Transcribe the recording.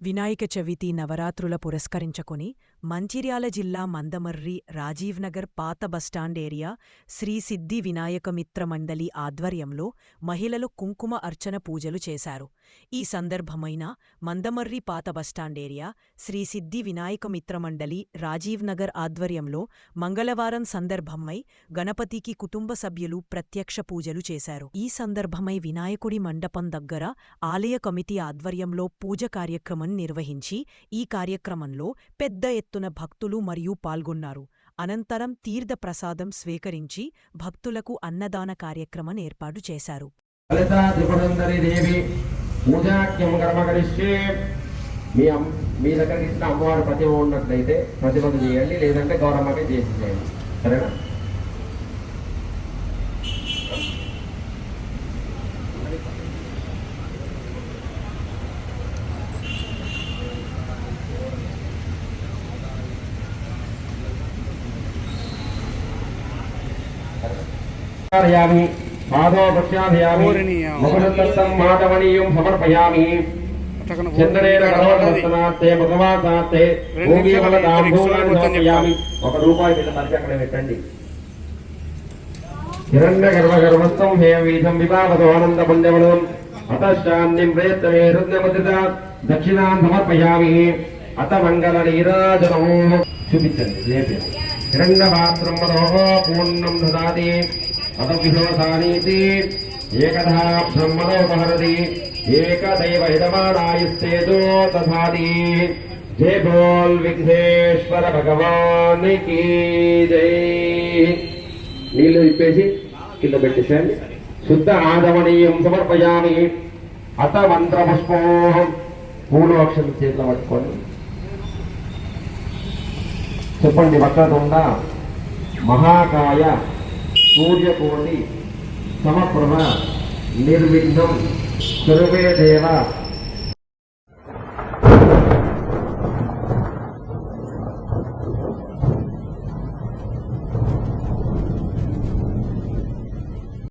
వినాయక చవితి నవరాత్రుల పురస్కరించుకుని మంచిర్యాల జిల్లా మందమర్రి రాజీవ్ నగర్ పాత బస్టాండ్ ఏరియా శ్రీ సిద్ధి వినాయక మిత్ర మండలి ఆధ్వర్యంలో మహిళలు కుంకుమ అర్చన పూజలు చేశారు. ఈ సందర్భమైన మందమర్రి పాత బస్టాండ్ ఏరియా శ్రీ సిద్ధి వినాయక మిత్ర మండలి రాజీవ్ నగర్ ఆధ్వర్యంలో మంగళవారం సందర్భమై గణపతికి కుటుంబ సభ్యులు ప్రత్యక్ష పూజలు చేశారు. ఈ సందర్భమై వినాయకుడి మండపం దగ్గర ఆలయ కమిటీ ఆధ్వర్యంలో పూజ కార్యక్రమం నిర్వహించి ఈ కార్యక్రమంలో పెద్ద ఎత్తున భక్తులు మరియు పాల్గొన్నారు. అనంతరం తీర్థప్రసాదం స్వీకరించి భక్తులకు అన్నదాన కార్యక్రమం ఏర్పాటు చేశారు. మీ దగ్గర ఇచ్చిన అమ్మవారు ప్రతిమ ఉన్నట్లయితే ప్రతిమను చేయండి లేదంటే గౌరమ్మకే చేసి చేయండి. సరేనా? సమర్పయామి పాదో ప్రక్షాళయామి ముఖదత్తం మాధవనీయం సమర్పయామి. చందనేన గర్వదర్శనార్థే భగవాసార్థే భూమి వల్ల దాంభూలాన్ని సమర్పయామి. ఒక రూపాయి బిడ్డ మధ్య అక్కడ పెట్టండి. హిరణ్య గర్వ గర్వస్థం హే వీధం వివాహతో ఆనంద పుణ్యవనం అతశాంతిం ప్రయత్నమే హృదయముద్రిత దక్షిణాన్ సమర్పయామి. అత మంగళ నీరాజనము. చూపించండి లేపే హిరణ్య పాత్రం పూర్ణం అత విహోసానీతి ఏకధా బ్రహ్మణోపహరది ఏకదైవ హితమానాయుస్తేజో తథాది జయ బోల్ విఘ్నేశ్వర భగవాన్ కీ జై నీళ్ళు తిప్పేసి కింద పెట్టేసేయండి. శుద్ధ ఆదమనీయం సమర్పయామి. అత మంత్ర పుష్పం మూడు అక్షరం చేతిలో పట్టుకోండి. చెప్పండి వక్రతుండ మహాకాయ సూర్యకోటి సమప్రభ నిర్విఘ్నం సర్వే దేవ